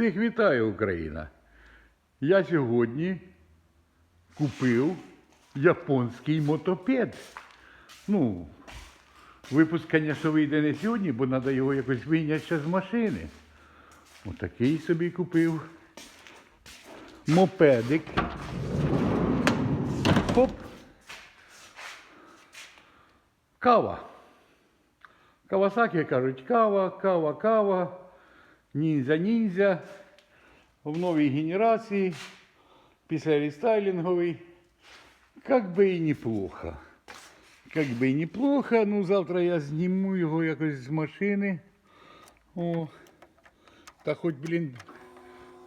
Всіх вітаю, Україна! Я сьогодні купив японський мотопед. Ну, випуск, звісно, вийде не сьогодні, бо треба його якось вийняти ще з машини. Отакий собі купив мопедик. Хоп. Кава. Кавасаки кажуть кава, кава, кава, ніндзя, ніндзя. В новій генерації, після рестайлінговий. Как би і неплохо. Как би і неплохо. Ну, завтра я зніму його якось з машини. О. Та хоч, блін,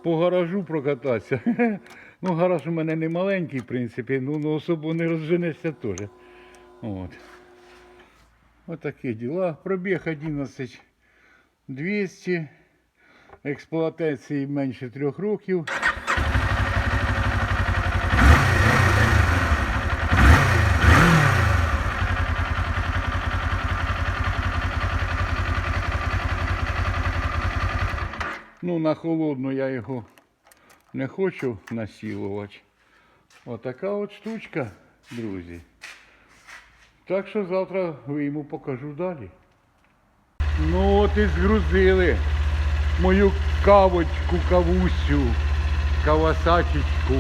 по гаражу прокататися. Ну, гараж у мене не маленький, в принципі, ну, ну особо не розженешся теж. От. Отакі діла. Пробіг 11 200. Експлуатації менше трьох років. Ну, на холодну я його не хочу насилувати. Отака от штучка, друзі. Так що завтра вийму покажу далі. Ну от і згрузили мою кавочку, кавусю, кавасачечку.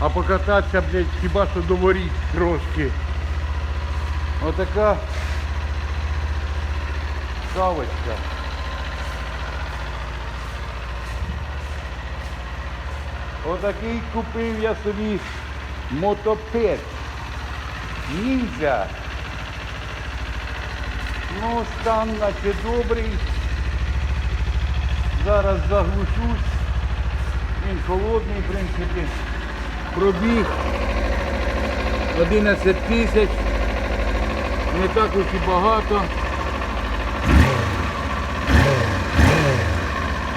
А покататися, блядь, хіба що до воріт трошки. Отака кавочка. Отакий купив я собі мотопед. Ніндзя. Ну, стан наче добрий. Зараз заглушусь. Він холодний, в принципі. Пробіг 11 тисяч. Не так уж і багато.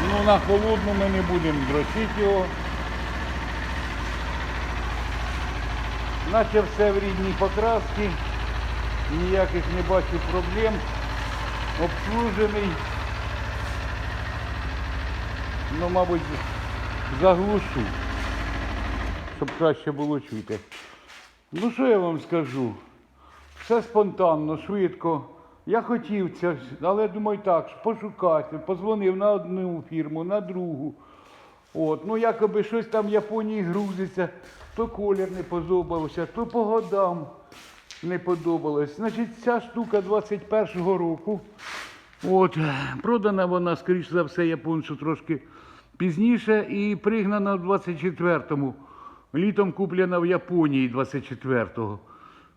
Ну, на холодну ми не будемо дрочити його. Наче все в рідній покрасці, ніяких не бачу проблем. Обслужений. Ну, мабуть, заглушу, щоб краще було чути. Ну що я вам скажу? Все спонтанно, швидко. Я хотів це, але думаю так, пошукати. Позвонив на одну фірму, на другу. От, ну якоби щось там в Японії грузиться, то колір не подобався, то по годам не подобалось. Значить, ця штука 21-го року. От, продана вона, скоріш за все, японцю трошки пізніше і пригнана в 24-му. Літом куплена в Японії 24-го.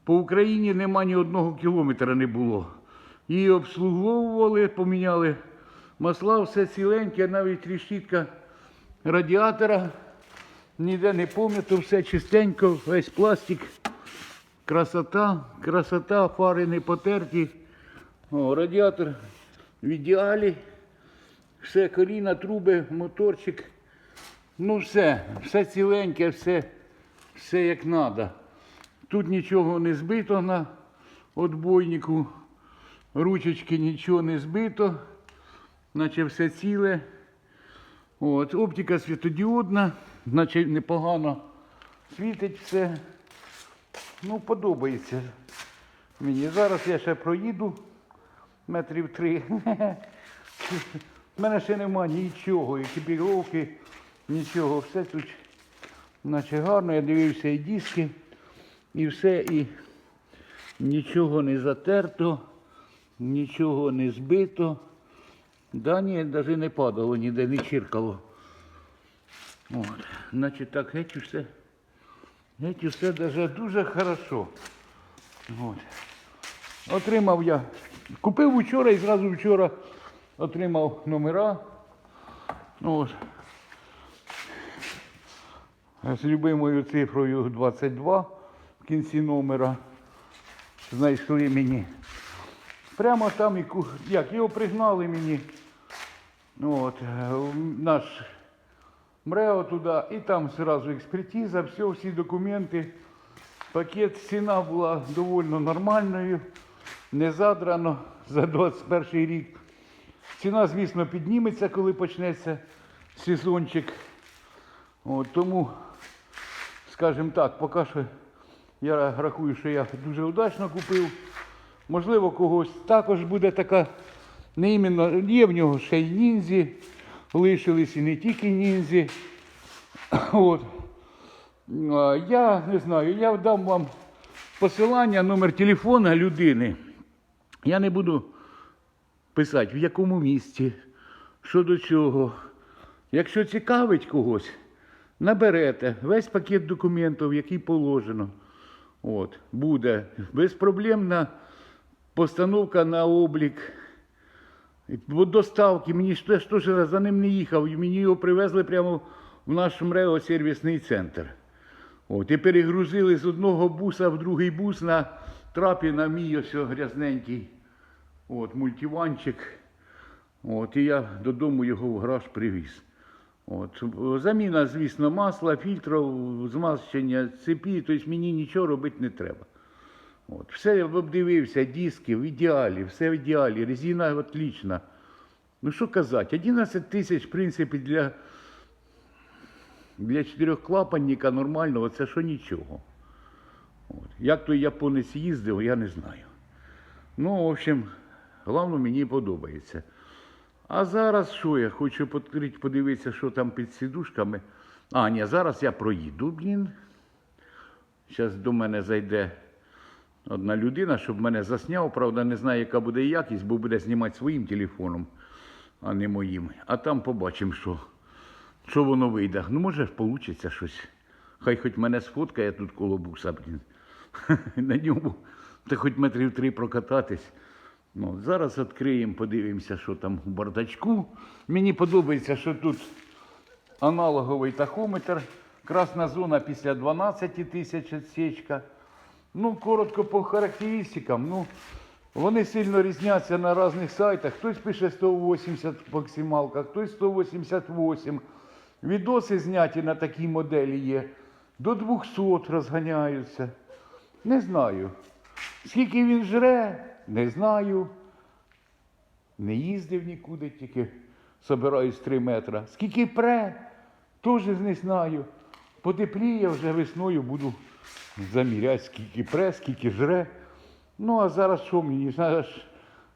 По Україні нема ні одного кілометра не було. Її обслуговували, поміняли масла, все ціленьке, навіть решітка радіатора. Ніде не пом'ято, все чистенько, весь пластик. Красота, красота, фари не потерті. О, радіатор в ідеалі. Все, коліна, труби, моторчик. Ну все, все ціленьке, все, все як треба. Тут нічого не збито на отбойнику. Ручечки нічого не збито. Наче все ціле. От, оптика світодіодна, наче непогано світить все. Ну, подобається мені. Зараз я ще проїду метрів три. У мене ще нема нічого, екіпіровки, нічого. Все тут наче гарно. Я дивився і диски, і все, і нічого не затерто, нічого не збито. Да ні, навіть не падало, ніде не чиркало. От. Значить так, геть усе. Геть усе даже дуже хорошо. От. Отримав я. Купив вчора і зразу вчора отримав номера. От. З любимою цифрою 22 в кінці номера. Знайшли мені. Прямо там і як його пригнали мені. Ну, От, е, наш МРЕО туди, і там зразу експертиза, все, всі документи. Пакет ціна була доволі нормальною, не задрано за 21 рік. Ціна, звісно, підніметься, коли почнеться сезончик. От, тому, скажімо так, поки що я рахую, що я дуже удачно купив. Можливо, когось також буде така, не іменно, є в нього ще й ніндзі, лишились і не тільки ніндзі. От. Я не знаю, я дам вам посилання, номер телефона людини. Я не буду писати, в якому місці, що до чого. Якщо цікавить когось, наберете весь пакет документів, який положено. От, буде безпроблемна постановка на облік. Бо доставки, мені ж теж теж за ним не їхав, і мені його привезли прямо в наш МРЕО сервісний центр. От, і перегрузили з одного буса в другий бус на трапі на мій ось грязненький от, мультиванчик. От, і я додому його в гараж привіз. От. Заміна, звісно, масла, фільтрів, змащення цепі, тобто мені нічого робити не треба. От. Все я обдивився, диски в ідеалі, все в ідеалі, резина отлічна. Ну що казати, 11 тисяч, в принципі, для, для чотирьохклапанника нормального, це що нічого. От. Як той японець їздив, я не знаю. Ну, в общем, головне, мені подобається. А зараз що я хочу відкрити, подивитися, що там під сідушками. А, ні, зараз я проїду, блін. Зараз до мене зайде одна людина, щоб мене засняв. Правда, не знаю, яка буде якість, бо буде знімати своїм телефоном, а не моїм. А там побачимо, що, що воно вийде. Ну, може, вийде щось. Хай хоч мене сфоткає тут коло буса, блін. На ньому. Та хоч метрів три прокататись. Ну, зараз відкриємо, подивимося, що там у бардачку. Мені подобається, що тут аналоговий тахометр. Красна зона після 12 тисяч відсічка. Ну, коротко по характеристикам. Ну, вони сильно різняться на різних сайтах. Хтось пише 180 максималка, хтось 188. Відоси зняті на такій моделі є. До 200 розганяються. Не знаю. Скільки він жре, не знаю. Не їздив нікуди, тільки собираюсь 3 метри. Скільки пре, теж не знаю. Потепліє вже весною буду заміряти, скільки пре, скільки жре. Ну, а зараз що мені? Треба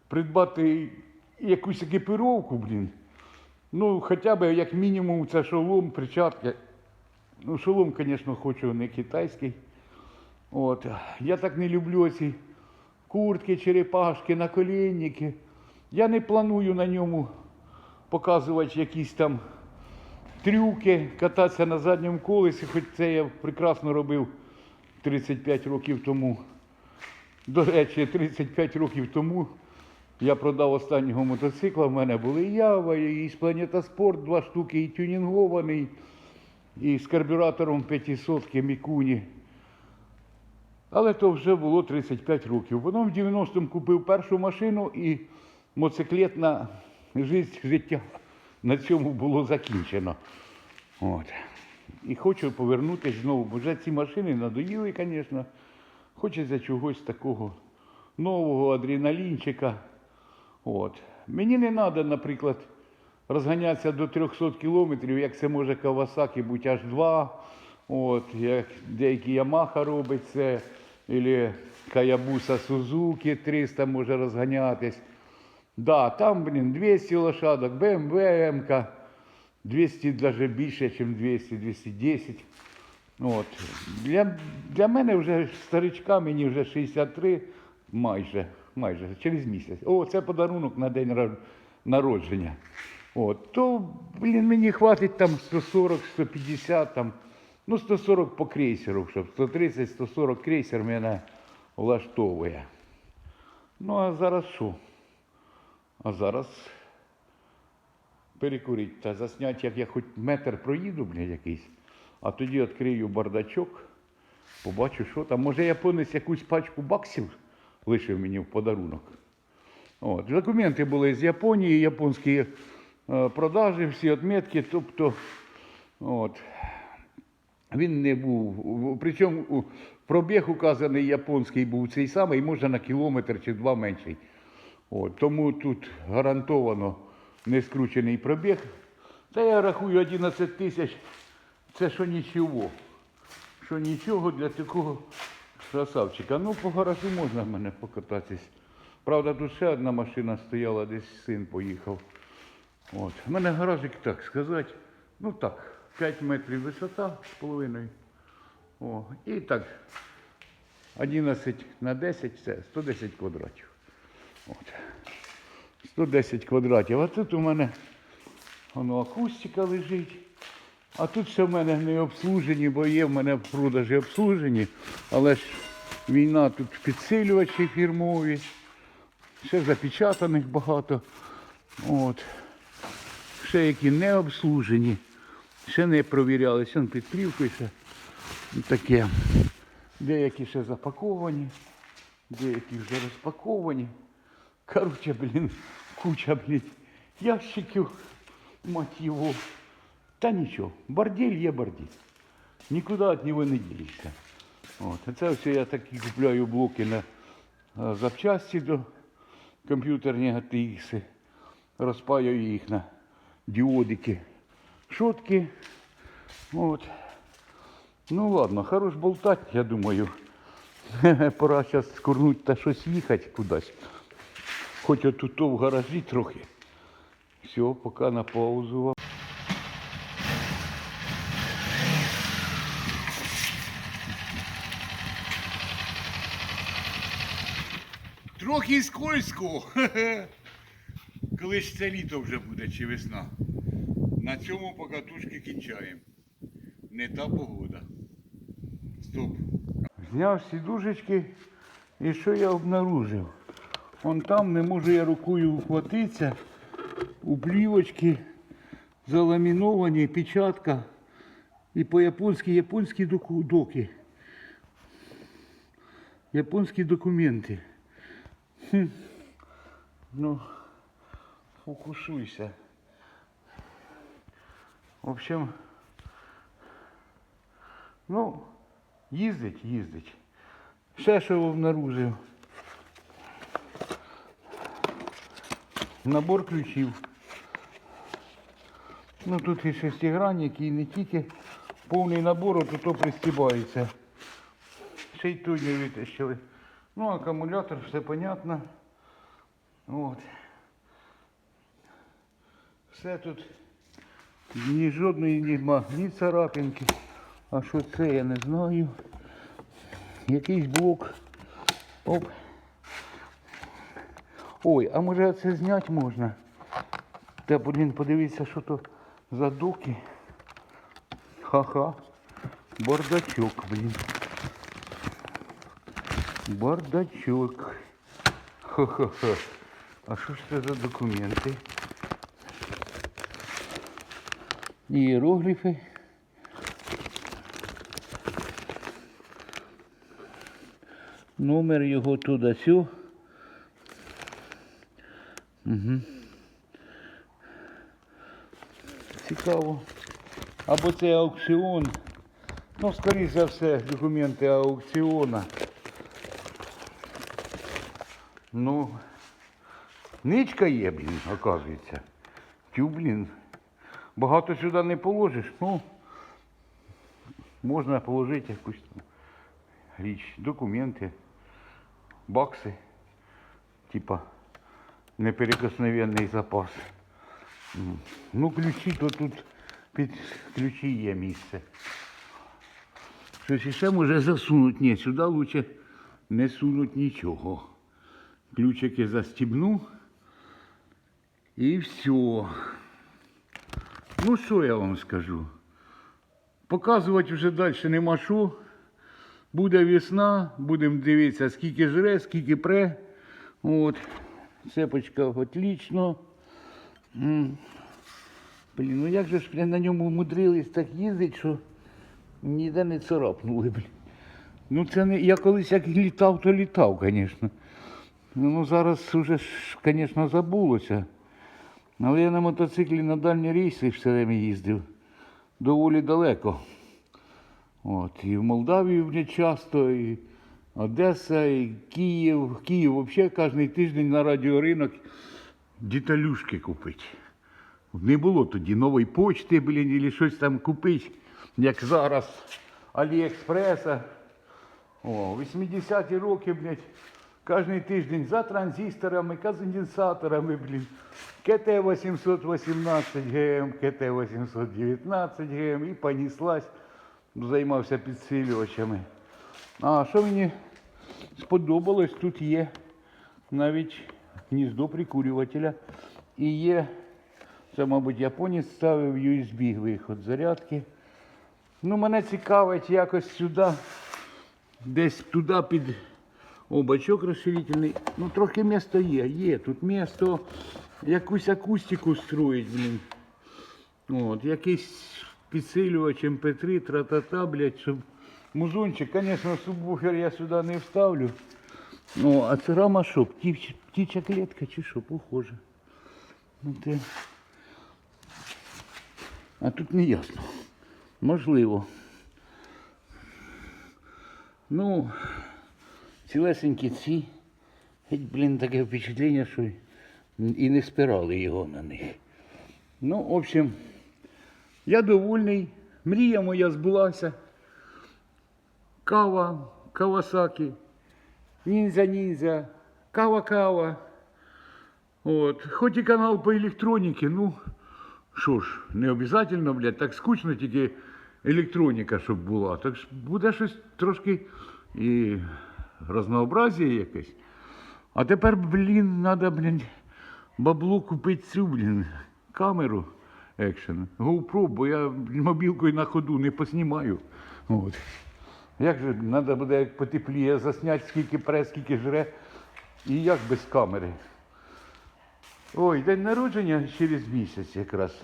придбати якусь екіпіровку, блін. Ну, хоча б як мінімум це шолом, перчатки. Ну, шолом, звісно, хочу не китайський. От. Я так не люблю ці куртки, черепашки, наколінники. Я не планую на ньому показувати якісь там трюки, кататися на задньому колесі, хоч це я прекрасно робив 35 років тому. До речі, 35 років тому я продав останнього мотоцикла. В мене були і Ява, і з Планета Спорт, два штуки, і тюнінгований, і з карбюратором 500 Мікуні. Але то вже було 35 років. Потім в 90-му купив першу машину і моциклетна життя, на цьому було закінчено. От. І хочу повернутися знову, бо вже ці машини надоїли, звісно. Хочеться чогось такого нового адреналінчика. От. Мені не треба, наприклад, розганятися до 300 кілометрів, як це може Кавасакі бути аж 2. От, як деякі Ямаха робить це, або Каябуса Сузуки 300 може розганятись. Да, там, блін, 200 лошадок, BMW, МК, 200 навіть більше, ніж 200, 210. От. Для, для мене вже старичка, мені вже 63, майже, майже, через місяць. О, це подарунок на день народження. От, то, блін, мені хватить там 140, 150, там, ну 140 по крейсеру, щоб 130, 140 крейсер мене влаштовує. Ну, а зараз що? А зараз перекурити та засняти, як я хоч метр проїду, блядь, якийсь, а тоді відкрию бардачок, побачу, що там. Може японець якусь пачку баксів лишив мені в подарунок. От. Документи були з Японії, японські е, продажі, всі відмітки, тобто от, він не був. Причому пробіг указаний японський був цей самий, може на кілометр чи два менший. От, тому тут гарантовано не скручений пробіг. Та я рахую 11 тисяч, це що нічого. Що нічого для такого красавчика. Ну, по гаражу можна в мене покататись. Правда, тут ще одна машина стояла, десь син поїхав. От. У мене гаражик, так сказати, ну так, 5 метрів висота з половиною. О, і так, 11 на 10 це 110 квадратів. От. 110 квадратів. А тут у мене воно акустика лежить. А тут все в мене не обслужені, бо є в мене в продажі обслужені, але ж війна тут підсилювачі фірмові, ще запечатаних багато. От. Ще які не обслужені, ще не провірялися. Он під плівкою ще таке. Деякі ще запаковані, деякі вже розпаковані. Короче, блін, куча, блін, ящиків, мать його. Та нічого, бордель є бордель. Нікуди від нього не ділишся. От. Це все я такі купляю блоки на запчасті до комп'ютерні GTX. Розпаюю їх на діодики, шотки. От. Ну ладно, хорош болтать, я думаю. Пора зараз скорнуть та щось їхати кудись. Хоч отут в гаражі трохи. Все, поки на паузу вам. Трохи скользко. Коли ж це літо вже буде чи весна. На цьому покатушки кінчаємо. Не та погода. Стоп. Зняв сідушечки і що я обнаружив? Вон там не можу я рукою ухватитися. У плівочки заламіновані, печатка. І по-японськи японські доки. Японські документи. Хм. Ну, фокусуйся. В общем, ну, їздить, їздить. Ще що обнаружив. Набор ключів. Ну тут і шестигранник, і не тільки повний набор, от то пристібається. Ще й тут не витащили. Ну, акумулятор, все понятно. От. Все тут ні жодної нема, ні царапинки. А що це, я не знаю. Якийсь блок. Оп. Ой, а може це зняти можна? Та, блін, подивіться, що то за доки. Ха-ха. Бардачок, блін. Бардачок. Ха-ха-ха. А що ж це за документи? Іерогліфи. Номер його туди сю. Угу. Цікаво. Або це аукціон. Ну, скоріше за все, документи аукціона. Ну, ничка є, блін, оказується. Тю, блін. Багато сюди не положиш, ну, можна положити якусь там річ, документи, бакси, типа неприкосновенний запас. Ну, ключі, то тут під ключі є місце. Щось іще може засунуть. Ні, сюди лучше не сунуть нічого. Ключики застібну і все. Ну, що я вам скажу? Показувати вже далі нема що. Буде весна, будемо дивитися, скільки жре, скільки пре. От. Цепочка отлично. М. Блін, ну як же ж на ньому умудрились так їздити, що ніде не царапнули, блін. Ну це не. Я колись як літав, то літав, звісно. Ну зараз вже звісно, забулося. Але я на мотоциклі на дальні рейси все время їздив. Доволі далеко. От, і в Молдавію не часто, і Одеса, і Київ. Київ взагалі кожен тиждень на радіоринок деталюшки купить. Не було тоді нової почти, блін, або щось там купити, як зараз Аліекспреса. О, 80-ті роки, блядь, кожен тиждень за транзисторами, конденсаторами, блін. КТ 818 ГМ, КТ 819 ГМ і понеслась. Займався підсилювачами. А що мені сподобалось, тут є навіть гніздо прикурювателя. І є, це, мабуть, японець ставив USB виход зарядки. Ну, мене цікавить якось сюди, десь туди під о, бачок розширительний. Ну, трохи місто є, є. Тут місто якусь акустику строїть, блін. От, якийсь підсилювач МП3, тра-та-та, блядь, щоб музончик, звісно, субвуфер я сюди не вставлю. Ну, а це рама що, птіч- птіча клітка чи що, похоже. Ну, те. А тут не ясно. Можливо. Ну, цілесенькі ці. Геть, блін, таке впечатлення, що і не спирали його на них. Ну, в общем, я довольний. Мрія моя збулася. Кава, Кавасакі, ніндзя-ніндзя, кава-кава. От. Хоч і канал по електроніці, ну, що ж, не обов'язково, блядь, так скучно тільки електроніка, щоб була. Так буде щось трошки і разнообразія якесь. А тепер, блін, треба, блін, бабло купити цю, блін, камеру екшен, GoPro, бо я мобілкою на ходу не поснімаю. От. Як же треба буде як потепліє засняти, скільки прес, скільки жре. І як без камери. Ой, день народження через місяць якраз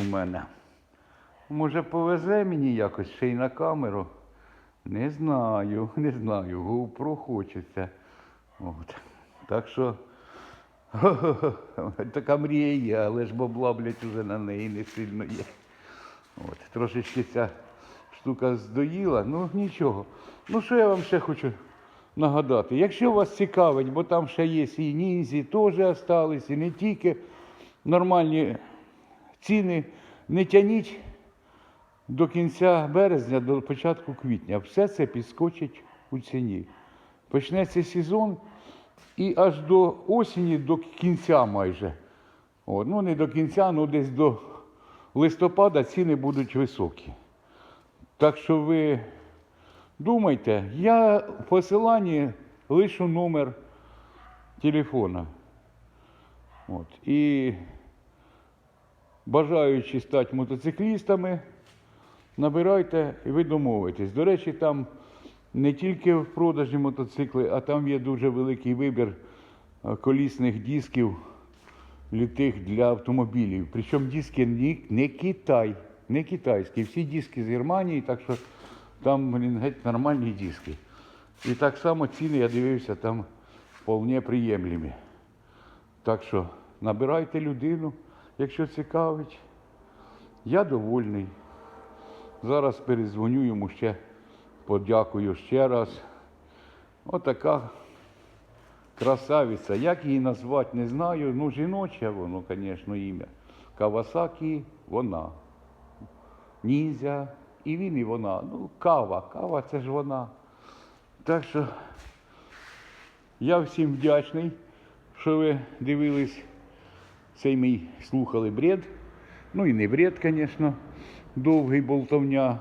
у мене. Може повезе мені якось ще й на камеру? Не знаю, не знаю. GoPro хочеться. От. Так що така мрія є, але ж бабла, блядь, уже на неї не сильно є. От. Трошечки ця штука здоїла, ну нічого. Ну що я вам ще хочу нагадати? Якщо вас цікавить, бо там ще є і ніндзі, теж остались, і не тільки нормальні ціни, не тяніть до кінця березня, до початку квітня. Все це підскочить у ціні. Почнеться сезон і аж до осені, до кінця майже. От, ну не до кінця, ну десь до листопада ціни будуть високі. Так що ви думайте, я в посиланні лишу номер телефона. От. І бажаючи стати мотоциклістами, набирайте і ви домовитесь. До речі, там не тільки в продажі мотоцикли, а там є дуже великий вибір е, колісних дисків літих для автомобілів. Причому диски не, Китай, не китайські. Всі диски з Германії, так що там блін, геть нормальні диски. І так само ціни, я дивився, там вполне приємлемі. Так що набирайте людину, якщо цікавить. Я довольний. Зараз перезвоню йому ще, подякую ще раз. Отака красавиця. Як її назвати, не знаю. Ну, жіноче воно, звісно, ім'я. Кавасакі вона. Ніндзя. І він, і вона. Ну, кава. Кава це ж вона. Так що я всім вдячний, що ви дивились цей мій слухали бред. Ну і не бред, звісно, довгий болтовня.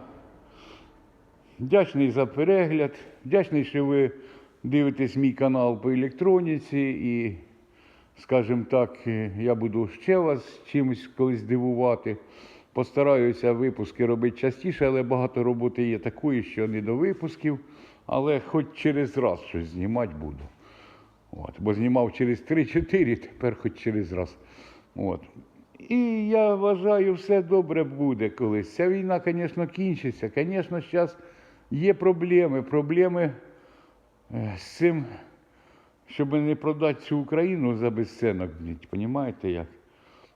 Вдячний за перегляд. Вдячний, що ви дивитесь мій канал по електроніці. І, скажімо так, е, я буду ще вас чимось колись дивувати. Постараюся випуски робити частіше, але багато роботи є такої, що не до випусків. Але хоч через раз щось знімати буду. От, бо знімав через 3-4, тепер хоч через раз. От. І я вважаю, все добре буде колись. Ця війна, звісно, кінчиться. Звісно, зараз є проблеми. Проблеми е, з цим, щоб не продати цю Україну за безцінок. Понімаєте як?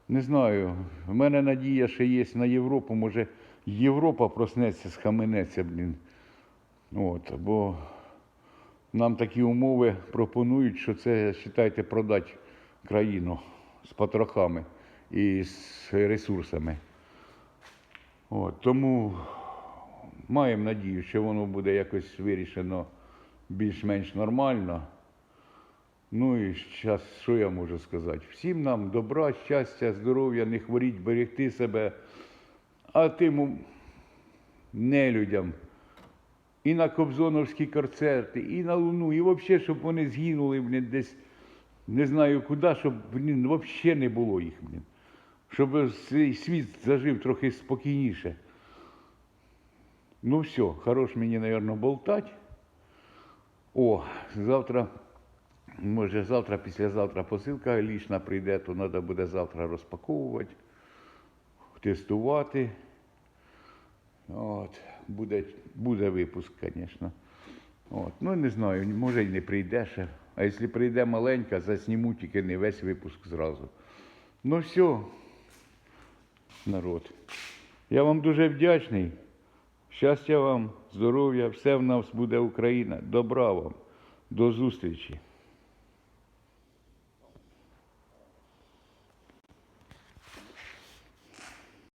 Не знаю. В мене надія, що є на Європу. Може, Європа проснеться, схаменеться, блін. От, бо нам такі умови пропонують, що це, вважайте, продати країну з потрохами. І з ресурсами. От, тому маємо надію, що воно буде якось вирішено більш-менш нормально. Ну і зараз, що я можу сказати? Всім нам добра, щастя, здоров'я, не хворіть, берегти себе, а тим нелюдям. І на Кобзоновські концерти, і на Луну, і взагалі, щоб вони згинули блін, десь не знаю куди, щоб взагалі не було їх. Блін. Щоб цей світ зажив трохи спокійніше. Ну все, хорош мені, мабуть, болтать. О, завтра, може завтра, післязавтра посилка лічна прийде, то треба буде завтра розпаковувати, тестувати. От, буде, буде випуск, звісно. От, ну не знаю, може й не прийде ще. А якщо прийде маленька, засніму тільки не весь випуск зразу. Ну все, народ. Я вам дуже вдячний. Щастя вам, здоров'я, все в нас буде Україна. Добра вам. До зустрічі.